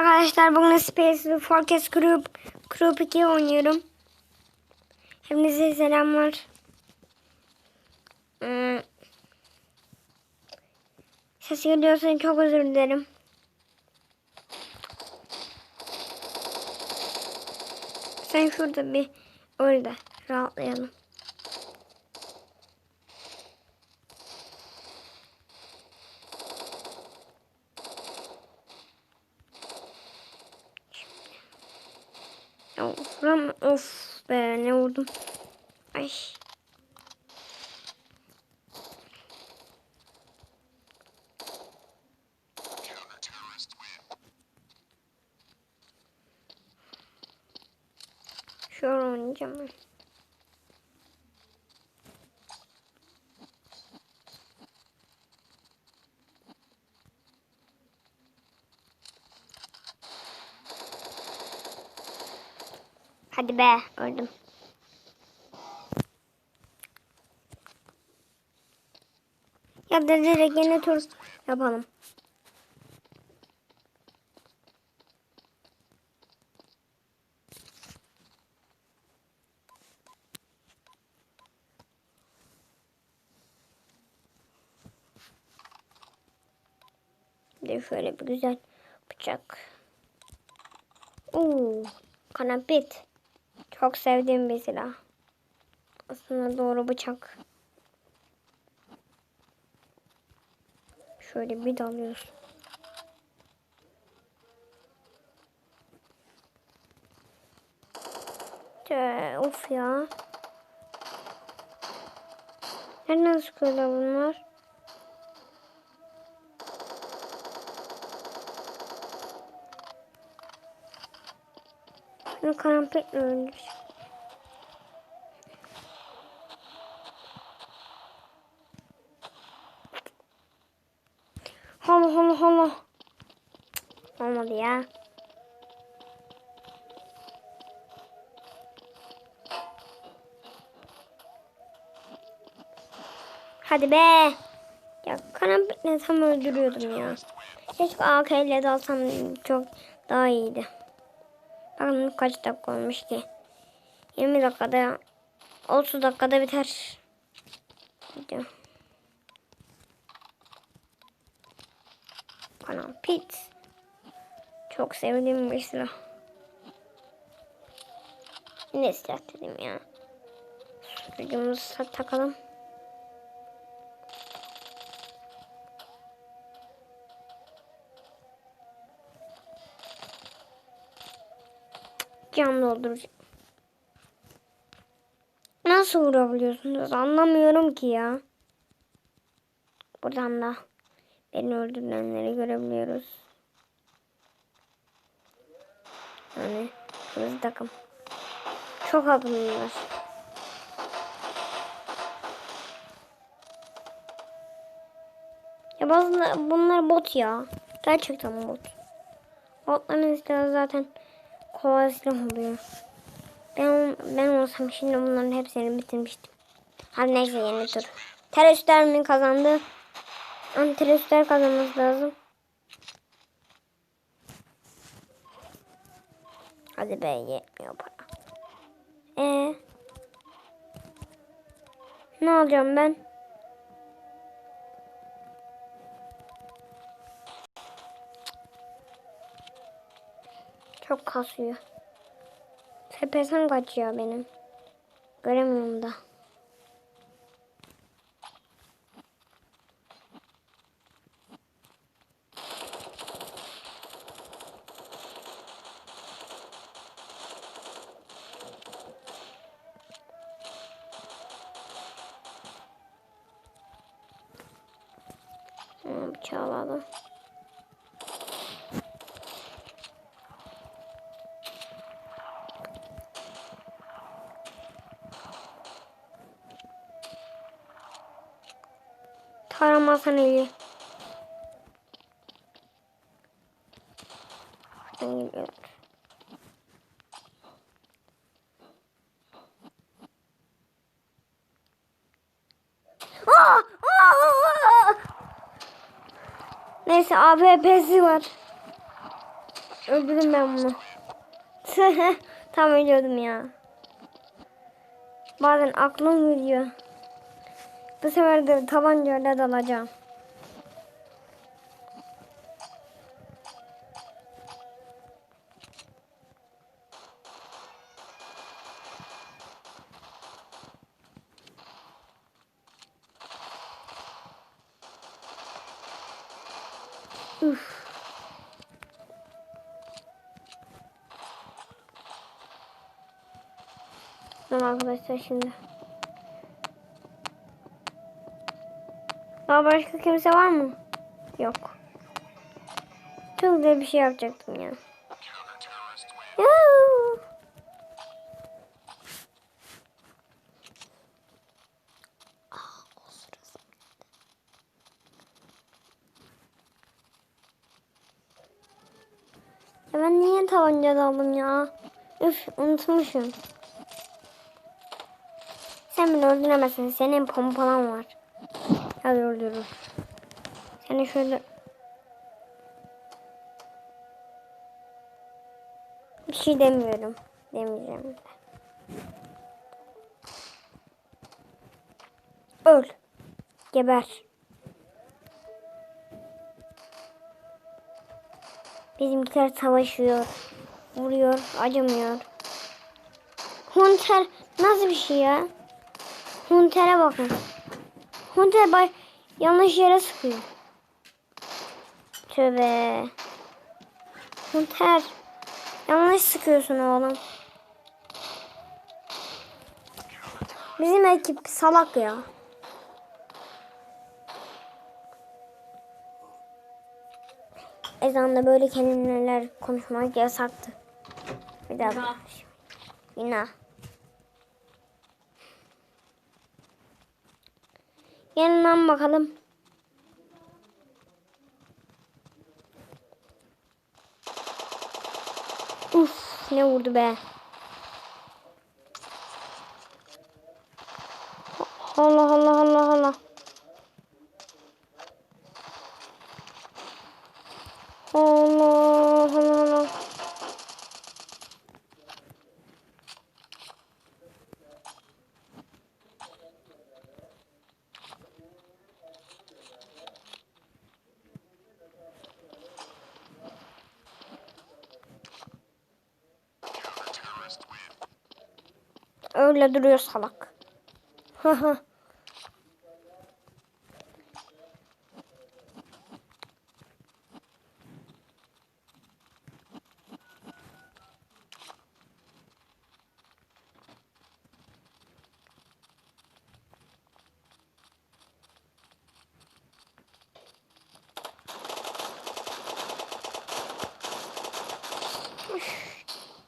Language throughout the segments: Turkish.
Arkadaşlar bugün Space Forecast Group Group 2 oynuyorum. Hepinize selamlar. Hmm. Ses geliyorsa çok özür dilerim. Sen şurada bir orada rahatlayalım. Of, vuram of be ne vurdum. Ay. Şöyle oynayacağım. Hadi be öldüm. Ya yine tur yapalım. De şöyle bir güzel bıçak. Oo, kanapit. Çok sevdiğim bir silah. Aslında doğru bıçak. Şöyle bir dalıyoruz. Tüh, of ya. Nereden sıkıyorlar bunlar? Şunu karampetle öldür. Hala hala hala. Olmadı ya. Hadi be. Ya karampetle tam öldürüyordum ya. Keşke AK ile dalsam çok daha iyiydi. Bakın kaç dakika olmuş ki. 20 dakikada 30 dakikada biter. Video. Kanal Pit. Çok sevdiğim bir silah. Ne silah dedim ya. Videomuzu takalım. Cam dolduracağım. Nasıl vurabiliyorsunuz? Anlamıyorum ki ya. Buradan da beni öldürenleri görebiliyoruz. Yani kırmızı takım. Çok akıllılar. Ya bazı bunlar bot ya. Gerçekten bot. Botların silahı zaten kolay silah oluyor. Ben, ben olsam şimdi bunların hepsini bitirmiştim. Hadi neyse yeni tur. Teröristler mi kazandı? Ama teröristler kazanması lazım. Hadi be yetmiyor para. Ee, ne alacağım ben? Çok kasıyor. Tepesen kaçıyor benim. Göremiyorum da. Hmm, Bıçağı alalım. Taramazsan eli. Neyse AWP'si var. Öldürün ben bunu. Tam ölüyordum ya. Bazen aklım gidiyor. Bu sefer de tabancayla dalacağım. Tamam arkadaşlar şimdi. Daha başka kimse var mı? Yok. Çok güzel bir şey yapacaktım ya. Ya ben niye tabanca aldım ya? Üf unutmuşum. Sen beni öldüremezsin. Senin pompalan var. Hadi öldürürüm. Seni şöyle... Bir şey demiyorum. Demeyeceğim de. Öl. Geber. Bizimkiler savaşıyor. Vuruyor. Acımıyor. Hunter nasıl bir şey ya? Hunter'e bakın. Hunter bay yanlış yere sıkıyor. Tövbe. Hunter. Yanlış sıkıyorsun oğlum. Bizim ekip salak ya. Ezanda böyle kelimeler konuşmak yasaktı. Bir daha. Günah. Günah. Gelin lan bakalım. Uf ne vurdu be. Allah Allah. Allah Allah Allah. Öyle duruyor salak.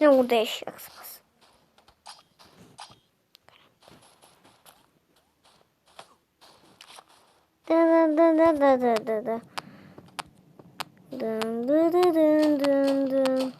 ne burada yaşayacaksınız? Dın dın dın dın dın dın dın. Dın dın dın dın.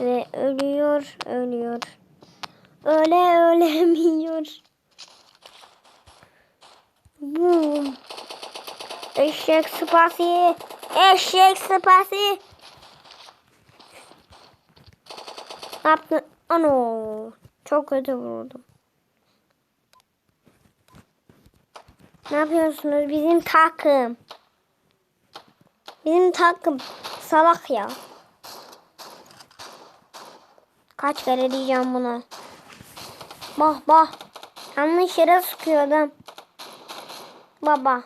Ve ölüyor, ölüyor. Öyle ölemiyor. Boom. Eşek sıpası. Eşek sıpası. Ne yaptın? Ano. Çok kötü vurdum. Ne yapıyorsunuz bizim takım? Bizim takım salak ya. Kaç kere diyeceğim bunu. Bah bah. Yanlış yere sıkıyor adam. Baba.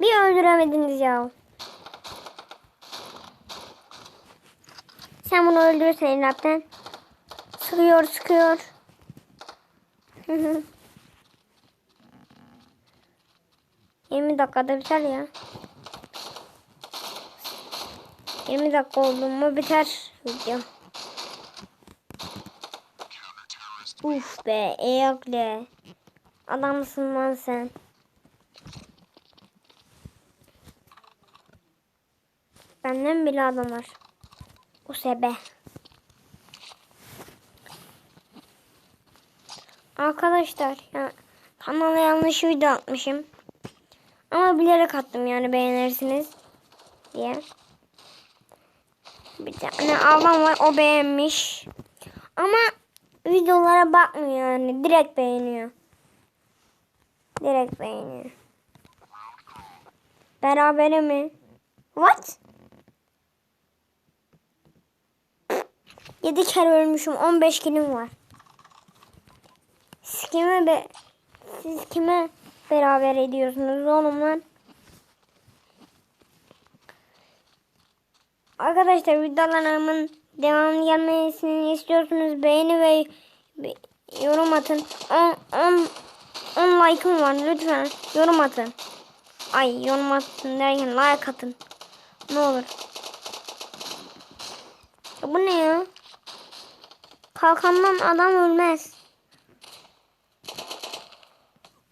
Bir öldüremediniz ya. Sen bunu öldürürsen Elap'ten. Sıkıyor sıkıyor. 20 dakikada biter ya. 20 dakika oldu mu biter video. Uf be Eyakle. Adamsın lan sen. Benden bile adam var. O sebe. Arkadaşlar ya kanala yanlış video atmışım. Ama bilerek attım yani beğenirsiniz diye. Bir tane ablam var o beğenmiş. Ama videolara bakmıyor yani. Direkt beğeniyor. Direkt beğeniyor. Berabere mi? What? 7 kere ölmüşüm. 15 kilim var. Siz kime be siz kime beraber ediyorsunuz oğlum lan? Arkadaşlar videolarımın devamı gelmesini istiyorsunuz. Beğeni ve yorum atın. 10 10 10 like'ım var lütfen. Yorum atın. Ay yorum atın derken like atın. Ne olur. Ya bu ne ya? Kalkandan adam ölmez.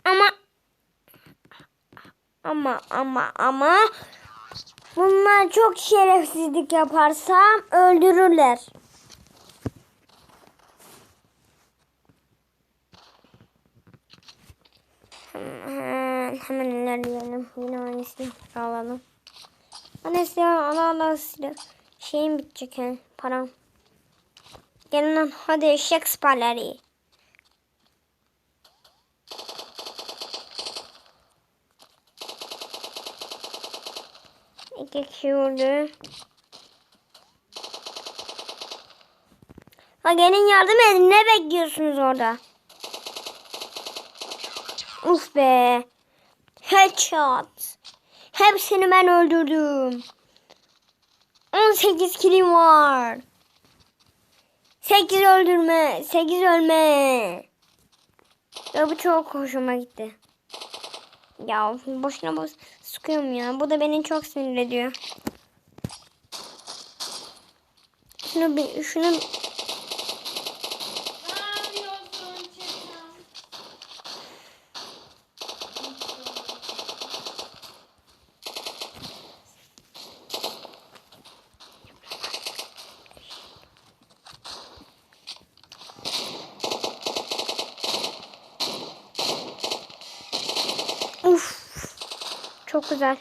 Ama ama ama ama bunlar çok şerefsizlik yaparsam öldürürler. Hemen, hemen ilerleyelim. Yine aynı silahı alalım. Hani silah ala ala silah. Şeyim bitecek he, param. Gelin lan hadi eşek siperleri. Vurdu. Ha gelin yardım edin. Ne bekliyorsunuz orada? Uf be. Headshot. Hepsini ben öldürdüm. 18 kilim var. 8 öldürme. 8 ölme. Ya bu çok hoşuma gitti. Ya boşuna boş sıkıyorum ya. Bu da beni çok sinir ediyor. Şunu şunu güzel.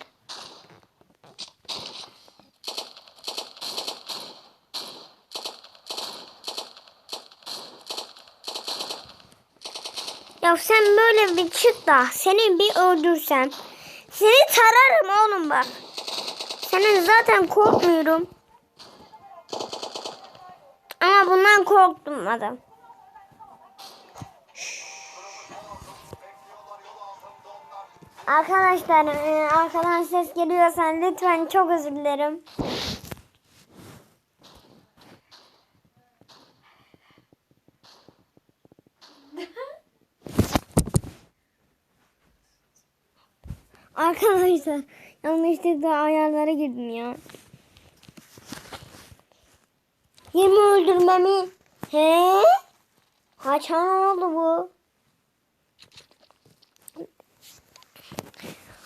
Ya sen böyle bir çık da seni bir öldürsem. Seni tararım oğlum bak. Senin zaten korkmuyorum. Ama bundan korktum adam. Arkadaşlar e, arkadan ses geliyorsa lütfen çok özür dilerim. Arkadaşlar yanlışlıkla ayarlara girdim ya. Yemi öldürmemi. He? Kaçan oldu bu?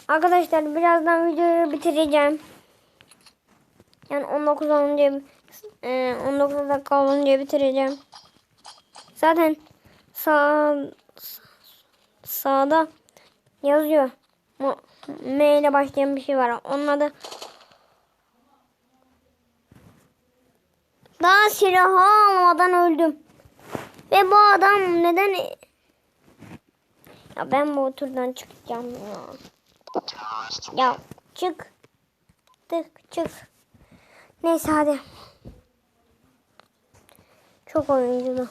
Arkadaşlar birazdan videoyu bitireceğim. Yani 19 olunca e, 19 dakika olunca bitireceğim. Zaten sağ sağda yazıyor. M ile başlayan bir şey var. Onun adı Daha silahı almadan öldüm. Ve bu adam neden ya ben bu turdan çıkacağım ya. Ya çık. Tık çık. Neyse hadi. Çok oyunculu.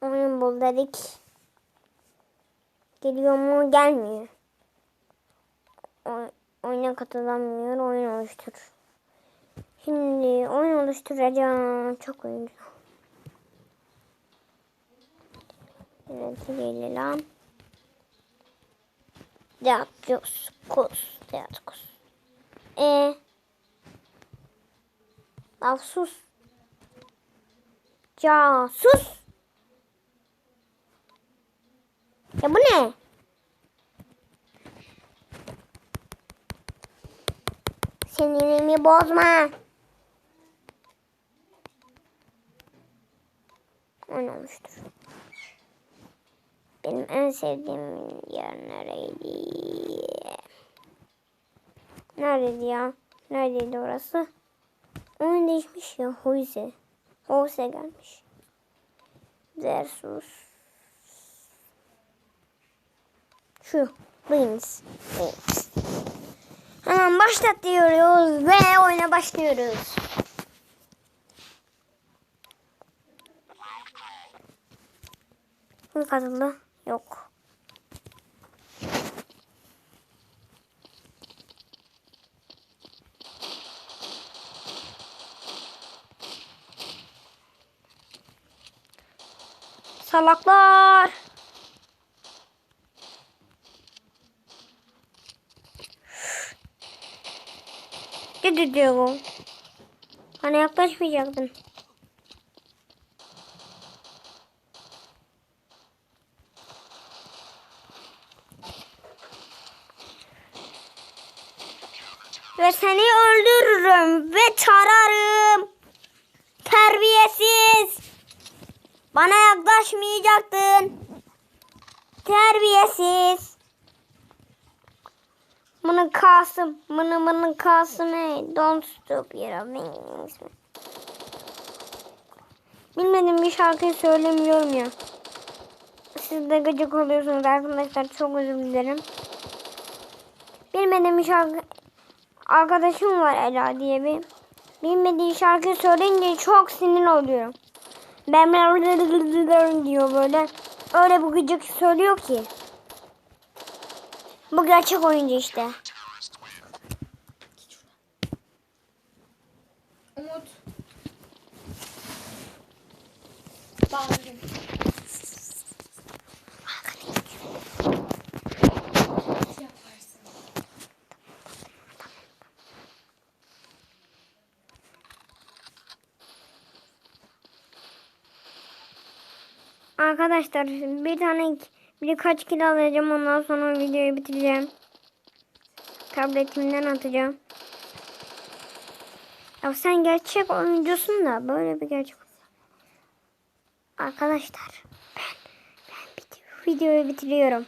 Oyun bul dedik. Geliyor mu? Gelmiyor. Oy- oyuna katılamıyor. Oyun oluştur. Şimdi oyun oluşturacağım. Çok oyuncu. Yöneticiyle lan. Teatros. Kus. Teatros. E. Lan sus. Casus. Ya bu ne? Sinirimi bozma. Oyun olmuştur. Benim en sevdiğim yer nereydi? Neredeydi ya? Neredeydi orası? Oyun değişmiş ya. Hoyse. Hoyse gelmiş. Versus. Şu. Wings. Wings. Hemen başlat diyoruz ve oyuna başlıyoruz. Kim katıldı? Yok. Salaklar. Ne diyor Hani yaklaşmayacaktın. Ve seni öldürürüm ve tararım. Terbiyesiz. Bana yaklaşmayacaktın. Terbiyesiz. Mını Kasım. Mını mını Kasım. Hey, don't stop here. Bilmediğim bir şarkıyı söylemiyorum ya. Siz de gıcık oluyorsunuz arkadaşlar. Çok özür dilerim. Bilmediğim bir şarkı... Arkadaşım var Ela diye bir. Bilmediği şarkı söyleyince çok sinir oluyorum. Ben diyor böyle. Öyle bu gıcık söylüyor ki. Bu gerçek oyuncu işte. Arkadaşlar bir tane birkaç kilo alacağım ondan sonra videoyu bitireceğim. Tabletimden atacağım. Ya sen gerçek oyuncusun da böyle bir gerçek. Arkadaşlar ben ben bit- videoyu bitiriyorum.